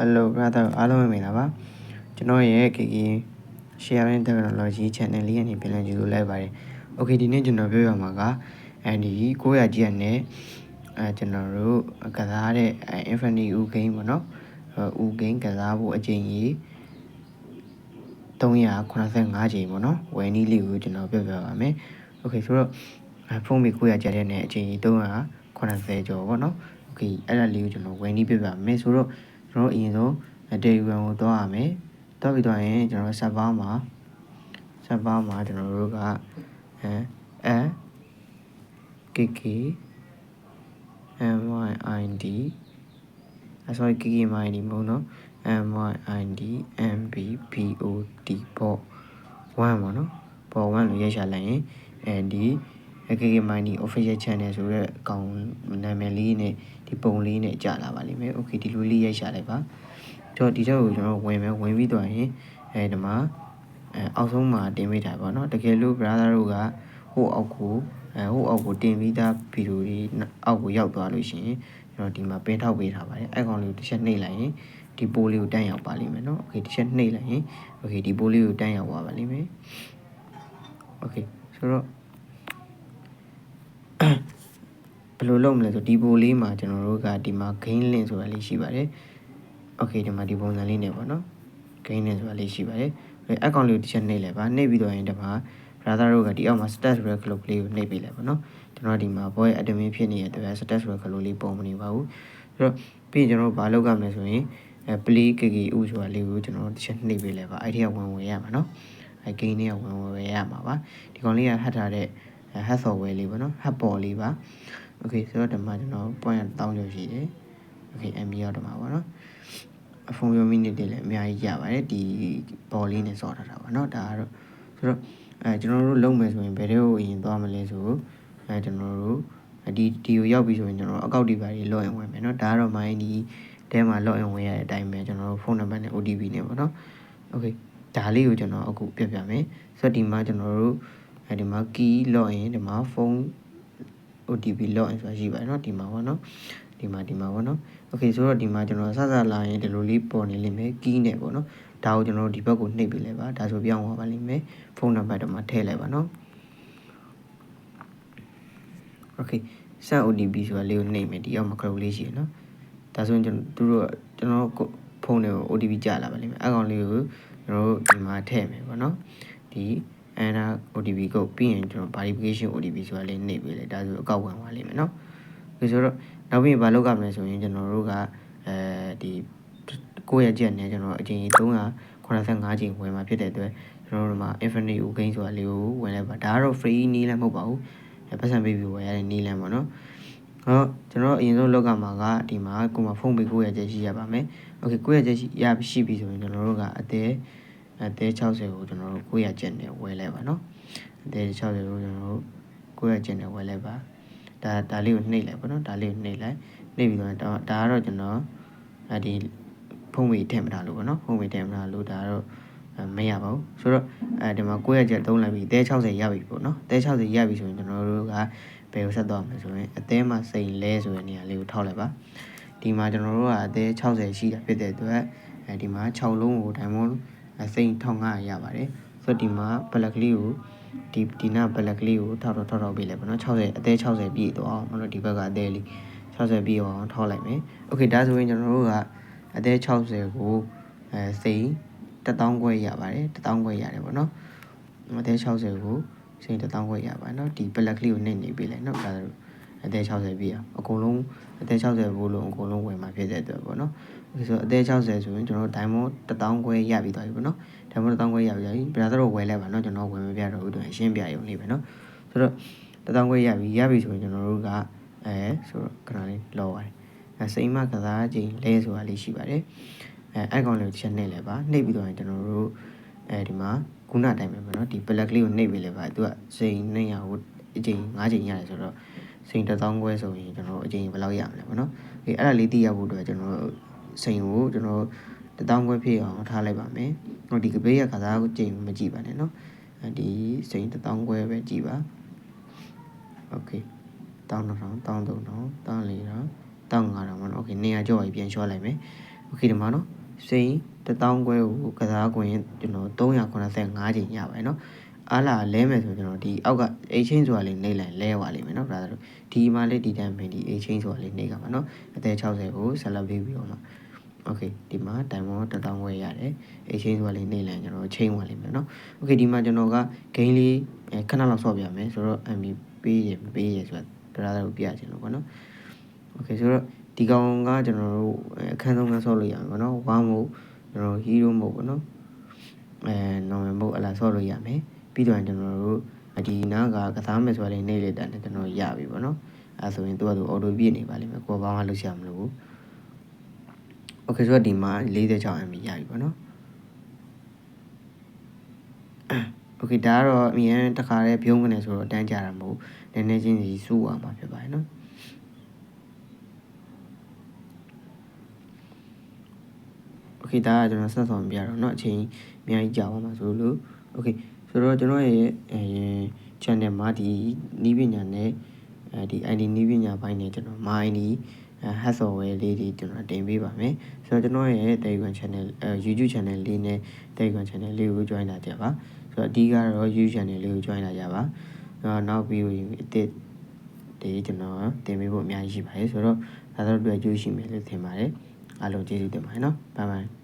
Hello brother အားလုံးပဲမင်္ဂလာပါကျွန်တော်ရဲ့ KK Sharing Technology Channel လေးကနေပြန်လည်ကြိုဆိုလိုက်ပါတယ် Okay ဒီနေ့ကျွန်တော်ပြောရမှာကအဲဒီ900ကျပ်နဲ့အဲကျွန်တော်တို့ကစားတဲ့ Infinity U Game ပေါ့နော်။ U Game ကစားဖို့အချိန်ကြီး385ချိန်ပေါ့နော်။ဝယ်နည်းလေးကိုကျွန်တော်ပြောပြပါမယ်။ Okay ဆိုတော့ဖုန်းမီ900ကျပ်တဲ့နဲ့အချိန်ကြီး380ကျော်ပေါ့နော်။ Okay အဲ့ဒါလေးကိုကျွန်တော်ဝယ်နည်းပြပြမယ်ဆိုတော့ ကျွန်တော်အရင်ဆုံး Telegram ကိုသွားရမယ်။သွားပြီးတော့ရင်ကျွန်တော် server မှာ server မှာကျွန်တော်တို့ကအဲ a kk myd အ sorry kk myd မဟုတ်နော် myd mbpod ပေါ့1ပေါ့နော်ပေါ်1လို့ရိုက်ရှာလိုက်ရင်အဲဒီ KK Mining Official Channel ဆိုတဲ့ကောင်နာမည်လေးနဲ့ဒီပုံလေးနဲ့ကြာလာပါလိမ့်မယ်။ Okay ဒီလိုလေးရိုက်ရှာလိုက်ပါ။ကြောဒီချက်ကိုကျွန်တော်ဝင်မယ်ဝင်ပြီးသွားရင်အဲဒီမှာအဲအောက်ဆုံးမှာတင်ပေးတာပေါ့နော်။တကယ်လို့ brother တို့ကဟိုအောက်ကိုအဲဟိုအောက်ကိုတင်ပြီးသားဗီဒီယိုလေးအောက်ကိုရောက်သွားလို့ရှိရင်ကျွန်တော်ဒီမှာပင်ထောက်ပေးထားပါတယ်။အဲကောင်လေးကိုတစ်ချက်နှိပ်လိုက်ရင်ဒီပိုးလေးကိုတန်းရောက်ပါလိမ့်မယ်နော်။ Okay တစ်ချက်နှိပ်လိုက်ရင် Okay ဒီပိုးလေးကိုတန်းရောက်ပါပါလိမ့်မယ်။ Okay ဆိုတော့ ယ်လိုလုပ်မလဲဆိုဒီပုံလေးမှာကျွန်တော်တို့ကဒီမှာ gain link ဆိုတာလေးရှိပါတယ်။ Okay ဒီမှာဒီပုံစံလေးနေပေါ့နော်။ gain link ဆိုတာလေးရှိပါတယ်။ account လေးကိုတစ်ချက်နှိပ်လိုက်ပါနှိပ်ပြီးတော့ရင်ဒီမှာ brother တို့ကဒီအောက်မှာ stat ဆိုတဲ့ group လေးကိုနှိပ်ပေးလိုက်ပါနော်။ကျွန်တော်ဒီမှာ boy admin ဖြစ်နေတဲ့အတွက် stat ဆိုတဲ့ group လေးပုံမနေပါဘူး။အဲ့တော့ပြီးရင်ကျွန်တော်တို့ဘာလုပ်ရမလဲဆိုရင်အဲ play KKU ဆိုတာလေးကိုကျွန်တော်တစ်ချက်နှိပ်ပေးလိုက်ပါ။အဲ့ဒီကဝင်ဝင်ရမှာနော်။အဲ gain လေးကဝင်ဝင်ရမှာပါ။ဒီကောင်လေးကဟတ်ထားတဲ့ hack software လေးပေါ့နော်။ hack ပေါ်လေးပါ။ okay ဆိုတော့ဒီမှာကျွန်တော် point 1000ကျော်ရှိတယ် okay MB ရောက်တော့မှာပေါ့နော်အဖုံရောမိနစ်တွေလည်းအများကြီးရပါတယ်ဒီဘော်လေးနဲ့စော့ထားတာပါเนาะဒါကတော့ဆိုတော့အဲကျွန်တော်တို့လုံးမယ်ဆိုရင်ဘယ်တွေကိုအရင်သွားမလဲဆိုအဲကျွန်တော်တို့ဒီဒီကိုရောက်ပြီဆိုရင်ကျွန်တော်အကောက်ဒီပါတွေလော့ရင်ဝင်မယ်เนาะဒါကတော့ my ဒီတဲမှာလော့ရင်ဝင်ရတဲ့အတိုင်းပဲကျွန်တော်တို့ဖုန်းနံပါတ်နဲ့ OTP နဲ့ပေါ့เนาะ okay ဒါလေးကိုကျွန်တော်အခုပြပြမယ်ဆိုတော့ဒီမှာကျွန်တော်တို့အဲဒီမှာ key login ဒီမှာဖုန်း OTP login ဆိုတာရှိပါတယ်เนาะဒီမှာပေါ့เนาะဒီမှာဒီမှာပေါ့နော်โอเคဆိုတော့ဒီမှာကျွန်တော်စစလာရင်ဒီလိုလေးပေါ်နေလိမ့်မယ်ကီးနဲ့ပေါ့နော်ဒါကိုကျွန်တော်တို့ဒီဘက်ကိုနှိပ်ပေးလိုက်ပါဒါဆိုပြောင်းသွားပါလိမ့်မယ်ဖုန်းနံပါတ်တော့မှထည့်လိုက်ပါနော်โอเคစံ OTP ဆိုတာလေးကိုနှိပ်မယ်ဒီအောက်မှာ group လေးရှိရနော်ဒါဆိုရင်ကျွန်တော်တို့ကျွန်တော်တို့ဖုန်းတွေကို OTP ကြလာပါလိမ့်မယ်အကောင်လေးကိုကျွန်တော်တို့ဒီမှာထည့်မယ်ပေါ့နော်ဒီ ANA OTP ကိုပြီးရင်ကျွန်တော် verification OTP ဆိုတာလေးနှိပ်ပေးလိုက်ဒါဆိုအကောက်ဝင်သွားလိမ့်မယ်နော်ဒီဆိုတော့နောက်ပြီးဘာလုပ်ရမလဲဆိုရင်ကျွန်တော်တို့ကအဲဒီကိုယ့်ရဲ့ချက်နဲ့ကျွန်တော်အချိန်385ချိန်ဝင်มาဖြစ်တဲ့အတွက်ကျွန်တော်တို့မှာ infinite u gain ဆိုတာလေးကိုဝင်လိုက်ပါဒါကတော့ free နည်းလည်းမဟုတ်ပါဘူးပတ်စံပေးပြီးဝယ်ရတဲ့နည်းလမ်းပေါ့နော်ဟောကျွန်တော်အရင်ဆုံးလောက်ကမှာကဒီမှာကိုမဖုန်းပေးကိုယ့်ရဲ့ချက်ရှိရပါမယ်โอเคကိုယ့်ရဲ့ချက်ရှိရရှိပြီဆိုရင်ကျွန်တော်တို့ကအသေး အသေး60ကိုကျွန်တော်တို့ကိုယ့်ရဲ့ချက်နဲ့ဝယ်လိုက်ပါနော်အသေး60ကိုကျွန်တော်တို့ကိုယ့်ရဲ့ချက်နဲ့ဝယ်လိုက်ပါဒါဒါလေးကိုနှိပ်လိုက်ပါနော်ဒါလေးကိုနှိပ်လိုက်နှိပ်ပြီးတော့ဒါကတော့ကျွန်တော်အဲဒီဖုံးဝေထည့်မထားလို့ပေါ့နော်ဖုံးဝေထည့်မထားလို့ဒါတော့မရပါဘူးဆိုတော့အဲဒီမှာကိုယ့်ရဲ့ချက်သုံးလိုက်ပြီတဲ60ရပြီပေါ့နော်တဲ60ရပြီဆိုရင်ကျွန်တော်တို့ကဘယ်ကိုဆက်သွားမလဲဆိုရင်အသေးမှာစိန်လဲဆိုတဲ့နေရာလေးကိုထောက်လိုက်ပါဒီမှာကျွန်တော်တို့ကအသေး60ရှိတာဖြစ်တဲ့အတွက်အဲဒီမှာ6လုံးကို diamond စိန်1500ရပါတယ်ဆိုတော့ဒီမှာ black လေးကိုဒီဒီနာဘလက်ကလေးကိုထောက်တော့ထောက်တော့ပေးလိုက်ပါနော်60အသေး60ပြည့်တော့အောင်မလို့ဒီဘက်ကအသေးလေး60ပြည့်အောင်ထောက်လိုက်မယ်โอเคဒါဆိုရင်ကျွန်တော်တို့ကအသေး60ကိုအဲစိန်1000ခွဲရပါတယ်1000ခွဲရတယ်ပေါ့နော်အသေး60ကိုစိန်1000ခွဲရပါနော်ဒီဘလက်ကလေးကိုနှိပ်နေပေးလိုက်နော်ဒါဆို အသေး60ပြည့်အောင်အကုန်လုံးအသေး60ဘိုးလုံးအကုန်လုံးဝယ်မှာဖြစ်တဲ့အတွက်ပေါ့နော်ဆိုတော့အသေး60ဆိုရင်ကျွန်တော်တို့ diamond 1000ခွဲရပြီးသွားပြီပေါ့နော် diamond 1000ခွဲရပြီးသွားပြီဘယ်တော့တော့ဝယ်လဲပါနော်ကျွန်တော်ဝယ်မပြတော့ဘူးသူရှင်းပြရုံလေးပဲနော်ဆိုတော့1000ခွဲရပြီရပြီဆိုရင်ကျွန်တော်တို့ကအဲဆိုတော့ခဏလေးလောပါတယ်အဲစိမ့်မကစားချိန်လဲဆိုတာလေးရှိပါတယ်အဲအဲ့ကောင်လေးတစ်ချက်နှိပ်လဲပါနှိပ်ပြီးတော့ကျွန်တော်တို့အဲဒီမှာခုနတိုင်းပဲပေါ့နော်ဒီ black လေးကိုနှိပ်ပြီးလဲပါသူကစိန်200ဟိုအချိန်5ချိန်ရတယ်ဆိုတော့ စိန်1000ခွဲဆိုရင်ကျွန်တော်အချိန်ဘယ်လောက်ရမလဲပေါ့နော်အဲအဲ့ဒါလေးသိရဖို့အတွက်ကျွန်တော်စိန်ကိုကျွန်တော်တထောင်ခွဲဖြစ်အောင်ထားလိုက်ပါမယ်။ဟိုဒီကပေးရကစားကိုကြိမ်မကြည့်ပါနဲ့နော်။အဲဒီစိန်တထောင်ခွဲပဲကြည့်ပါ။ Okay တောင်းတော့တောင်းသုံးတော့တောင်းလေးတော့တောင်းငါတော့မနော်။ Okay နေရာကြော်ပြီးပြန်လျှော့လိုက်မယ်။ โอเคဒီမှာနော်စိန်1000ခွဲကိုကစားခွင့်ကျွန်တော်385ချိန်ရပါတယ်နော် အားလာလဲမယ်ဆိုကျွန်တော်ဒီအောက်က exchange ဆိုတာလေးနှိပ်လိုက်လဲပါလိမ့်မယ်နော်ဒါဆိုဒီမှာလေးဒီတိုင်းပဲဒီ exchange ဆိုတာလေးနှိပ်ရပါနော်အသေး60ကိုဆက်လက်ပေးပြီးတော့မှာ okay ဒီမှာ time တော့တထောင်ဝယ်ရတယ် exchange ဆိုတာလေးနှိပ်လိုက်ကျွန်တော်ချိန်ဝင်လိမ့်မယ်နော် okay ဒီမှာကျွန်တော်က gain လေးခဏလောက်ဆော့ပြမယ်ဆိုတော့ MB ပေးရပေးရဆိုတာဒါတော့ပြချင်လို့ပေါ့နော် okay ဆိုတော့ဒီကောင်ကကျွန်တော်တို့အခန်းဆုံးကဆော့လို့ရမယ်ပေါ့နော်ဝမ်းမို့ကျွန်တော် hero မို့ပေါ့နော်အဲ normal မို့အလားဆော့လို့ရမယ် ပြီးတော့ကျွန်တော်တို့ဒီနားကကစားမယ်ဆိုတာလေးနေလေတန်ကျွန်တော်ရပြီပေါ့နော်အဲဆိုရင်သူကသူ auto ပြည့်နေပါလိမ့်မယ်ကိုယ်ဘာမှလုပ်ရမလို့โอเคဆိုတော့ဒီမှာ46 MB ရပြီပေါ့နော်โอเคဒါကတော့အရင်တခါတည်းပြုံးကနေဆိုတော့တန်းကြတာမဟုတ်နည်းနည်းချင်းစီစူးသွားမှာဖြစ်ပါတယ်နော်โอเคဒါကကျွန်တော်ဆက်ဆောင်ပြတော့เนาะအချိန်အများကြီးကြာပါမှာဆိုလို့โอเค ဆိုတော့ကျွန်တော်ရဲ့အဲ channel မှာဒီနီးပညာနဲ့အဲဒီ ID နီးပညာဘိုင်းနဲ့ကျွန်တော် my ID အဲ hack software လေးတွေကျွန်တော်တင်ပေးပါမယ်ဆိုတော့ကျွန်တော်ရဲ့ Telegram channel အဲ YouTube channel လေးနဲ့ Telegram channel လေးကို join လာကြပါဆိုတော့အဓိကတော့ YouTube channel လေးကို join လာကြပါနောက်ပြီးအစ်စ်ဒီကျွန်တော်တင်ပေးဖို့အများကြီးရှိပါတယ်ဆိုတော့ဒါတော့တွေ့ကြိုးရှိမယ်လို့ထင်ပါတယ်အားလုံးကျေးဇူးတင်ပါတယ်နော်ဘိုင်ဘိုင်